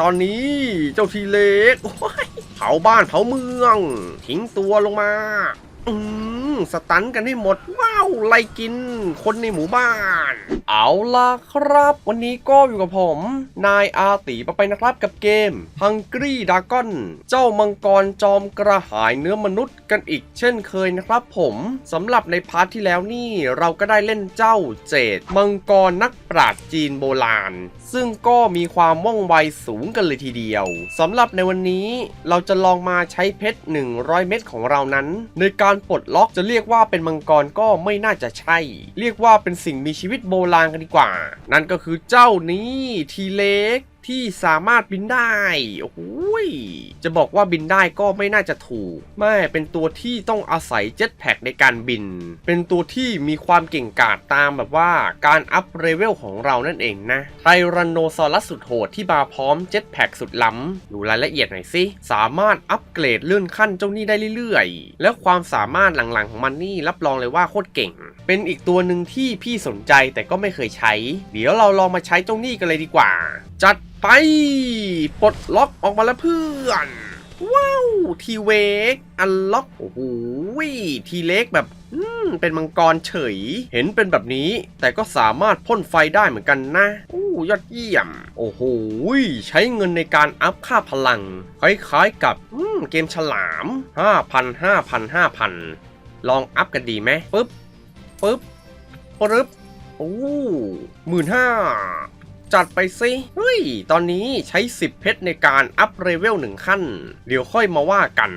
ตอนนี้เจ้าทีเล็กเผาบ้านเผาเมือง ทิ้งตัวลงมา อืมสตันกันให้หมด ว้าว ไล่กิน คนในหมู่บ้าน เอาล่ะครับ วันนี้ก็อยู่กับผม นายอาตีปไปนะครับกับเกม Hungry Dragon เจ้ามังกรจอมกระหายเนื้อมนุษย์กันอีกเช่นเคยนะครับผมสำหรับในพาร์ทที่แล้วนี่ เราก็ได้เล่นเจ้าเจดมังกรนักปราชญ์จีนโบราณ ซึ่งก็มีความว่องไวสูงกันเลยทีเดียวสำหรับในวันนี้เราจะลองมาใช้เพชร 100 เม็ดของเรานั้น ในการปลดล็อกจะเรียกว่าเป็นมังกรก็ไม่น่าจะใช่ เรียกว่าเป็นสิ่งมีชีวิตโบราณกันดีกว่า นั่นก็คือเจ้านี้ทีเล็ก ที่สามารถบินได้ โอ้โหยจะบอกว่าบินได้ก็ไม่น่าจะถูก ไม่เป็นตัวที่ต้องอาศัยเจ็ตแพ็กในการบิน เป็นตัวที่มีความเก่งกาจตามแบบว่าการอัพเลเวลของเรานั่นเองนะไทรันโนซอรัสสุดโหดที่มาพร้อมเจ็ตแพ็กสุดล้ำดูรายละเอียดหน่อยสิ สามารถอัปเกรดเลื่อนขั้นเจ้านี่ได้เรื่อยๆ และความสามารถหลังๆของมันนี่รับรองเลยว่าโคตรเก่ง เป็นอีกตัวหนึ่งที่พี่สนใจแต่ก็ไม่เคยใช้ เดี๋ยวเราลองมาใช้เจ้านี่กันเลยดีกว่า จัดไปปลดล็อกออกมาแล้วเพื่อน ว้าว ทีเวกอันล็อก โอ้โหทีเล็กแบบอืมเป็นมังกรเฉย เห็นเป็นแบบนี้ แต่ก็สามารถพ่นไฟได้เหมือนกันนะอู้ยอดเยี่ยม โอ้โห ใช้เงินในการอัพค่าพลัง คล้ายๆกับอืมเกมฉลาม 5,000 5,000 5,000 ลองอัพกันดีไหมปึ๊บ ปึ๊บปึ๊บโอ้หมื่นห้าจัดไปสิเฮ้ย ตอนนี้ใช้ 10 เพชรในการอัพเลเวลหนึ่งขั้น เดี๋ยวค่อยมาว่ากัน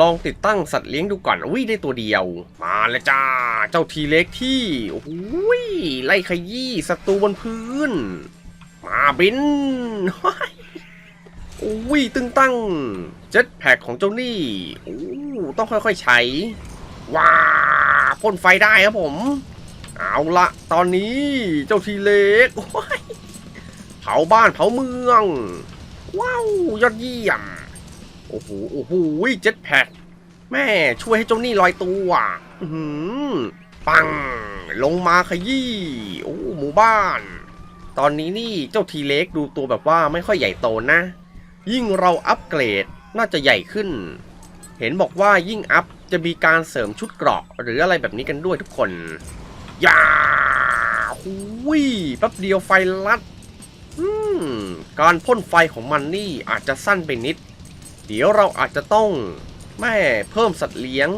ลองติดตั้งสัตว์เลี้ยงดูก่อนอุ้ยได้ตัวเดียว มาเลยจ้า เจ้าทีเล็กที่โอ้ยไล่ขยี้ศัตรูบนพื้น มาบินเฮ้ยโอ้ยตึงตั้ง เจ็ตแพ็กของเจ้านี่โอ้ต้องค่อยๆใช้ ว้า พ่นไฟได้ครับผม เอาละตอนนี้เจ้าทีเล็กเผาบ้านเผาเมือง ว้าวยอดเยี่ยม โอ้โหโอ้โหเจ็ตแพ็กแม่ช่วยให้เจ้านี่ลอยตัวอื้อหือปัง ลงมาขยี้โอ้หมู่บ้าน ตอนนี้นี่เจ้าทีเล็กดูตัวแบบว่าไม่ค่อยใหญ่โตนะ ยิ่งเราอัปเกรดน่าจะใหญ่ขึ้น เห็นบอกว่ายิ่งอัพจะมีการเสริมชุดเกราะหรืออะไรแบบนี้กันด้วยทุกคนยาหุยแป๊บเดียวไฟลัดการพ่นไฟของมันนี่อาจจะสั้นไปนิด เดี๋ยวเราอาจจะต้องแม่เพิ่มสัตว์เลี้ยง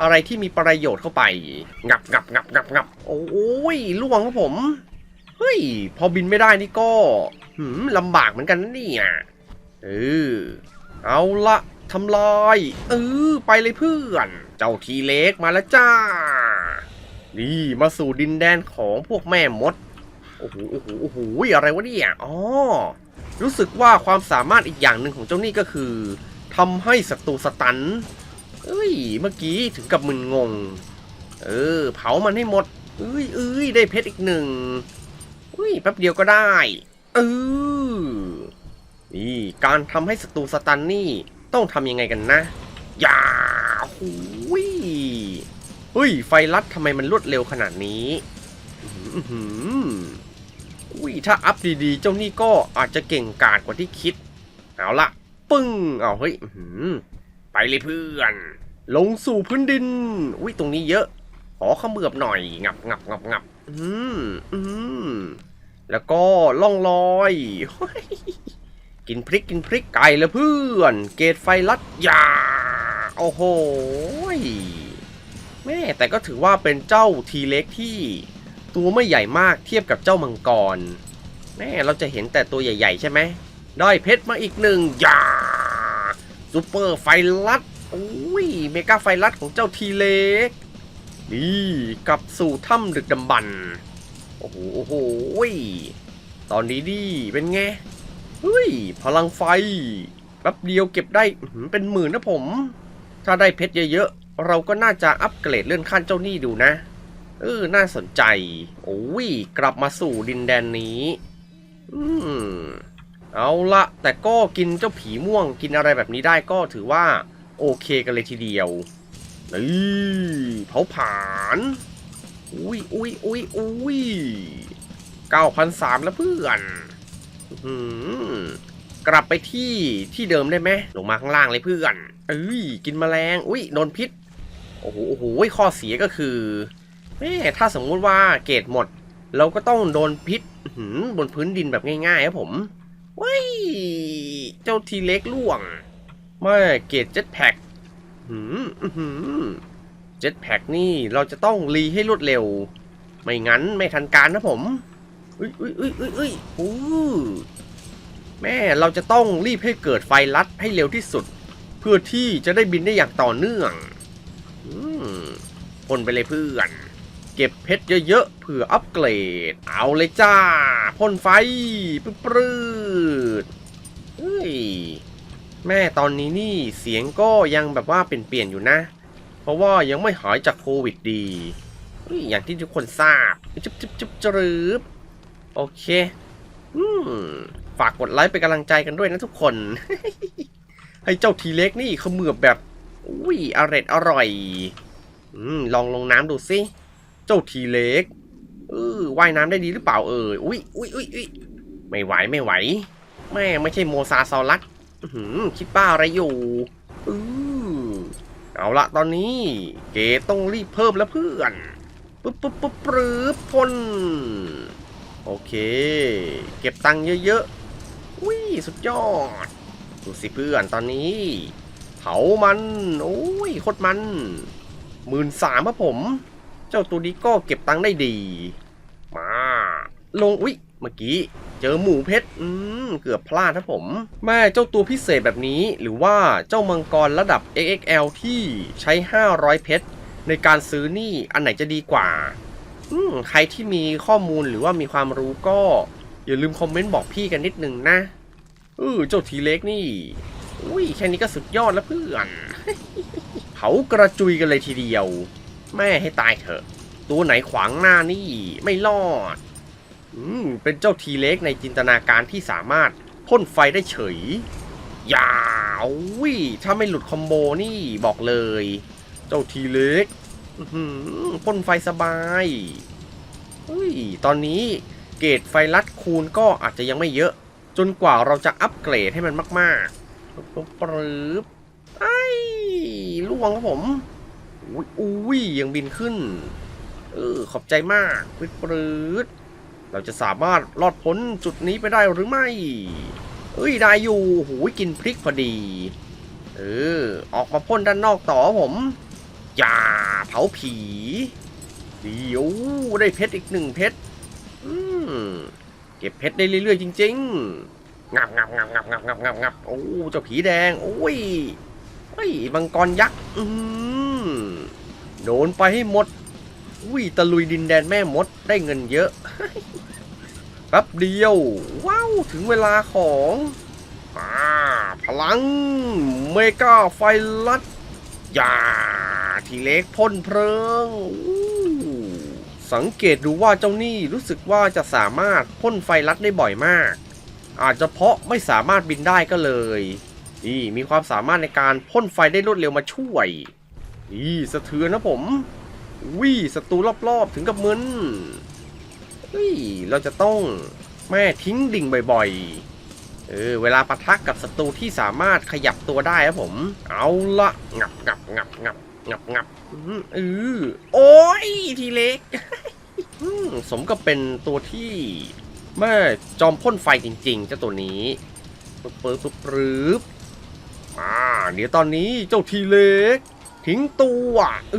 อะไรที่มีประโยชน์เข้าไป งับงับงับงับงับโอ้ยล่วงครับผม เฮ้ย พอบินไม่ได้นี่ก็หืมลำบากเหมือนกันนะเนี่ยเออเอาละ ทำลาย เออ ไปเลยเพื่อน เจ้าทีเล็กมาแล้วจ้า นี่มาสู่ดินแดนของพวกแม่มด โอ้โห โอ้โห โอ้โห อะไรวะเนี่ย อ๋อ รู้สึกว่าความสามารถอีกอย่างหนึ่งของเจ้านี่ก็คือทำให้ศัตรูสตัน เอ้ย เมื่อกี้ถึงกับมึนงง เออ เผามันให้หมด เอ้ยเอ้ยได้เพชรอีกหนึ่งเฮ้ย แป๊บเดียวก็ได้ เออ นี่ การทำให้ศัตรูสตันนี่ ต้องทำยังไงกันนะ อย่าหุยเฮ้ยไฟลัดทำไมมันรวดเร็วขนาดนี้อื้มหุยถ้าอัพดีๆ เจ้านี่ก็อาจจะเก่งกาจกว่าที่คิด เอาละปึ้ง เอาเฮ้ยไปเลยเพื่อน ลงสู่พื้นดิน อุ้ยตรงนี้เยอะ ขอขมือบหน่อย งับงับงับงับอืมอืมแล้วก็ล่องลอย กินพริกกินพริกไก่แล้วเพื่อน เกตไฟลัดยา โอ้โหแม่แต่ก็ถือว่าเป็นเจ้าทีเล็กที่ตัวไม่ใหญ่มากเทียบกับเจ้ามังกรแม่เราจะเห็นแต่ตัวใหญ่ๆใช่ไหมได้เพชรมาอีกหนึ่งยาซูเปอร์ไฟลัดอุ้ยเมกาไฟลัดของเจ้าทีเล็กนี่กลับสู่ถ้ำดึกดำบรรโอ้โหโอ้โหตอนนี้ดิเป็นไง เฮ้ย พลังไฟแป๊บเดียวเก็บได้เป็นหมื่นนะผม ถ้าได้เพชรเยอะๆ เราก็น่าจะอัปเกรดเลื่อนขั้นเจ้าหนี้ดูนะ เออ น่าสนใจ โอ้ย กลับมาสู่ดินแดนนี้ อืม เอาละแต่ก็กินเจ้าผีม่วงกินอะไรแบบนี้ได้ก็ถือว่า โอเคกันเลยทีเดียวนี่เผาผาญอุ้ยอุ้ยอุ้ยอุ้ยเก้าพันสามแล้วเพื่อน กลับไปที่ที่เดิมได้ไหมลงมาข้างล่างเลยเพื่อนเอ้ยกินแมลงอุ้ยโดนพิษโอ้โหโอ้โหข้อเสียก็คือแม่ถ้าสมมุติว่าเกรดหมด เราก็ต้องโดนพิษบนพื้นดินแบบง่ายๆครับผมว้ยเจ้าทีเล็กล่วงไม่เกรดเจ็ตแพ็กเจ็ตแพ็กนี่เราจะต้องรีให้รวดเร็ว ไม่งั้นไม่ทันการนะผม อุ้ยอุ้ยอุ้ยอุ้ยอุ้ยอู้แม่เราจะต้องรีบให้เกิดไฟลัดให้เร็วที่สุด เพื่อที่จะได้บินได้อย่างต่อเนื่องอืมพ่นไปเลยเพื่อน เก็บเพชรเยอะๆเผื่ออัปเกรด เอาเลยจ้าพ่นไฟปื๊ดปรืดเฮ้ยแม่ตอนนี้นี่เสียงก็ยังแบบว่าเปลี่ยนๆอยู่นะ เพราะว่ายังไม่หายจากโควิดดี อย่างที่ทุกคนทราบจุ๊บจุ๊บจุ๊บจรึบ โอเค อืม ฝากกดไลค์เป็นกำลังใจกันด้วยนะทุกคน ให้เจ้าทีเล็กนี่เขมือบแบบ อุ้ยอร่อยอร่อย อืม ลองลงน้ำดูสิ เจ้าทีเล็กเออว่ายน้ำได้ดีหรือเปล่าเอ่ยอุ้ยอุ้ยอุ้ยอุ้ยไม่ไหวไม่ไหว แม่ไม่ใช่โมซาซอลัสอื้อหือคิดบ้าอะไรอยู่อือเอาละตอนนี้ เกต้องรีบเพิ่มแล้วเพื่อน ปุ๊บปุ๊บปุ๊บปื๊บพ่น โอเค เก็บตังค์เยอะๆอุ้ยสุดยอด ดูสิเพื่อนตอนนี้ เผามัน โอ้ยโคตรมันหมื่นสามครับผม เจ้าตัวนี้ก็เก็บตังค์ได้ดี มา ลง อุ๊ยเมื่อกี้ เจอหมูเพชร อืม เกือบพลาดครับผม แม่เจ้าตัวพิเศษแบบนี้ หรือว่าเจ้ามังกรระดับ XXL ที่ใช้ 500 เพชรในการซื้อนี่อันไหนจะดีกว่า อืมใครที่มีข้อมูลหรือว่ามีความรู้ก็อย่าลืมคอมเมนต์บอกพี่กันนิดนึงนะเออเจ้าทีเล็กนี่ อุ้ยแค่นี้ก็สุดยอดแล้วเพื่อน เผากระจุยกันเลยทีเดียว แม่ให้ตายเถอะ ตัวไหนขวางหน้านี่ ไม่รอด อืม เป็นเจ้าทีเล็กในจินตนาการที่สามารถพ่นไฟได้เฉยยาววิถ้าไม่หลุดคอมโบนี่บอกเลย เจ้าทีเล็ก พ่นไฟสบายอุ้ยตอนนี้เกรดไฟลัดคูณก็อาจจะยังไม่เยอะ จนกว่าเราจะอัปเกรดให้มันมากๆปุ๊บปรึบไอ้ล่วงครับผมอุ้ยอุ้ยยังบินขึ้น เออขอบใจมากปรึดปรืดเราจะสามารถรอดพ้นจุดนี้ไปได้หรือไม่ เอ้ยได้อยู่หูยกินพริกพอดี เออ ออกมาพ่นด้านนอกต่อครับผม อย่าเผาผี เดี๋ยวได้เพชรอีกหนึ่งเพชรเก็บเพชรได้เรื่อยๆจริง ๆ งับงับงับงับงับงับงับงับโอ้เจ้าผีแดง โอ้ยเฮ้ยมังกรยักษ์อืมโดนไปให้หมด อุ้ยตะลุยดินแดนแม่มดได้เงินเยอะแป๊บเดียว ว้าว ถึงเวลาของอ่าพลัง เมกาไฟลัด อย่า ทีเล็กพ่นเพลิง สังเกตดูว่าเจ้านี่รู้สึกว่าจะสามารถพ่นไฟลัดได้บ่อยมาก อาจจะเพราะไม่สามารถบินได้ก็เลยนี่มีความสามารถในการพ่นไฟได้รวดเร็วมาช่วยนี่สะเทือนนะผมวิศัตรูรอบๆถึงกับมึนเฮ้ยเราจะต้องแม่ทิ้งดิ่งบ่อยๆ เออเวลาปะทะกับศัตรูที่สามารถขยับตัวได้ครับผม เอาละงับงับงับงับ งับงับอื้อเออโอ้ยทีเล็กอืมสมกับเป็นตัวที่แม่จอมพ่นไฟจริง ๆ เจ้าตัวนี้ปึ๊บปึ๊บปึ๊บปึ๊บมาเดี๋ยวตอนนี้เจ้าทีเล็ก ทิ้งตัวเอ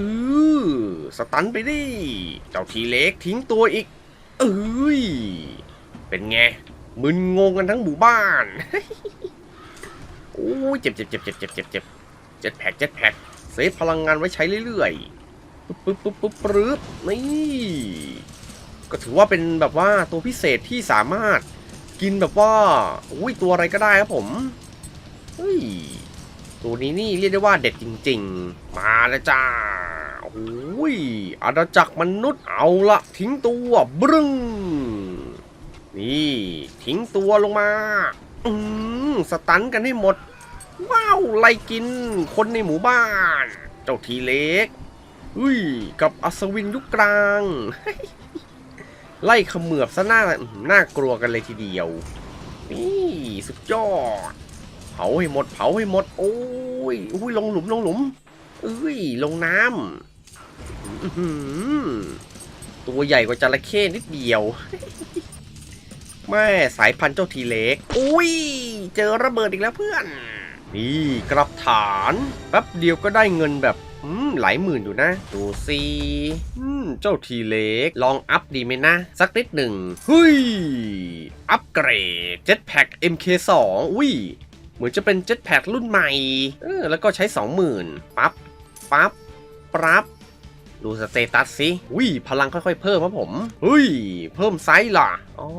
อสตันไปดิเจ้าทีเล็กทิ้งตัวอีกเอ้ยเป็นไงมึนงงกันทั้งหมู่บ้านโอ้ยเจ็บเจ็บเจ็บเจ็บเจ็บเจ็บเจ็บเจ็ดแพ็กเจ็ดแพ็กเซ ฟพลังงานไว้ใช้เรื่อยๆ ปึ๊บปึ๊บปึ๊บปึ๊บปึ๊บนี่ ก็ถือว่าเป็นแบบว่าตัวพิเศษที่สามารถกินแบบว่าอุ้ยตัวอะไรก็ได้ครับผมเฮ้ยตัวนี้นี่เรียกได้ว่าเด็ดจริง ๆ มาแล้วจ้าโอ้ยอาณาจักรมนุษย์เอาละทิ้งตัวบรึ้งนี่ ทิ้งตัวลงมา อืมสตันกันให้หมด ว้าวไล่กิน คนในหมู่บ้าน เจ้าทีเล็กอุ้ย กับอัศวินยุคกลาง ไล่ขมือบซะหน้าหน่ากลัวกันเลยทีเดียว นี่สุดยอด เผาให้หมด เผาให้หมด โอ้ยอุ้ยลงหลุมลงหลุมเอ้ยลงน้ำตัวใหญ่กว่าจระเข้นิดเดียวแม่สายพันธุ์เจ้าทีเล็ก อุ้ย เจอระเบิดอีกแล้วเพื่อน นี่กลับฐานแป๊บเดียวก็ได้เงินแบบอืมหลายหมื่นอยู่นะ ดูสิอืมเจ้าทีเล็ก ลองอัพดีไหมนะ สักนิดหนึ่งเฮ้ย อัปเกรด Jetpack MK2 อุ้ย เหมือนจะเป็น Jetpack รุ่นใหม่เออแล้วก็ใช้ 20,000 ปั๊บ ปั๊บ ปั๊บ ดูสเตตัสสิอุ้ย พลังค่อยๆเพิ่มครับผม เฮ้ย เพิ่มไซส์ล่ะ อ๋อ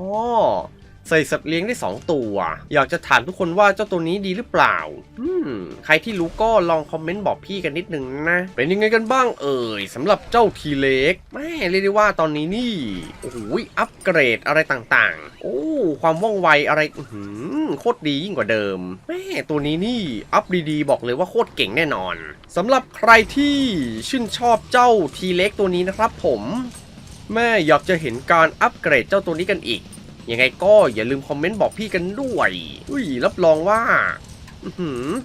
ใส่สัตว์เลี้ยงได้ 2 ตัว อยากจะถามทุกคนว่าเจ้าตัวนี้ดีหรือเปล่าอืมใครที่รู้ก็ลองคอมเมนต์บอกพี่กันนิดนึงนะ เป็นยังไงกันบ้างเอ่ยสำหรับเจ้าทีเล็กแม่เรียกได้ว่าตอนนี้นี่โอ้โหอัปเกรดอะไรต่างๆ โอ้ความว่องไวอะไรหือโคตรดียิ่งกว่าเดิมแม่ตัวนี้นี่อัพดีๆบอกเลยว่าโคตรเก่งแน่นอนสำหรับใครที่ชื่นชอบเจ้าทีเล็กตัวนี้นะครับผม แม่อยากจะเห็นการอัปเกรดเจ้าตัวนี้กันอีก ยังไงก็อย่าลืมคอมเมนต์บอกพี่กันด้วย อุ้ยรับรองว่า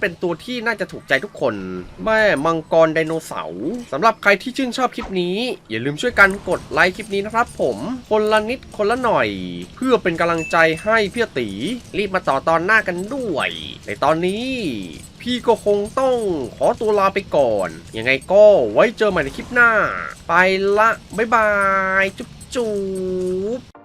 เป็นตัวที่น่าจะถูกใจทุกคน แม่มังกรไดโนเสาร์สำหรับใครที่ชื่นชอบคลิปนี้ อย่าลืมช่วยกันกดไลค์คลิปนี้นะครับผม คนละนิดคนละหน่อย เพื่อเป็นกำลังใจให้พี่ตี รีบมาต่อตอนหน้ากันด้วย ในตอนนี้ พี่ก็คงต้องขอตัวลาไปก่อน ยังไงก็ไว้เจอใหม่ในคลิปหน้า ไปละ บ๊ายบาย จุ๊บจุ๊บ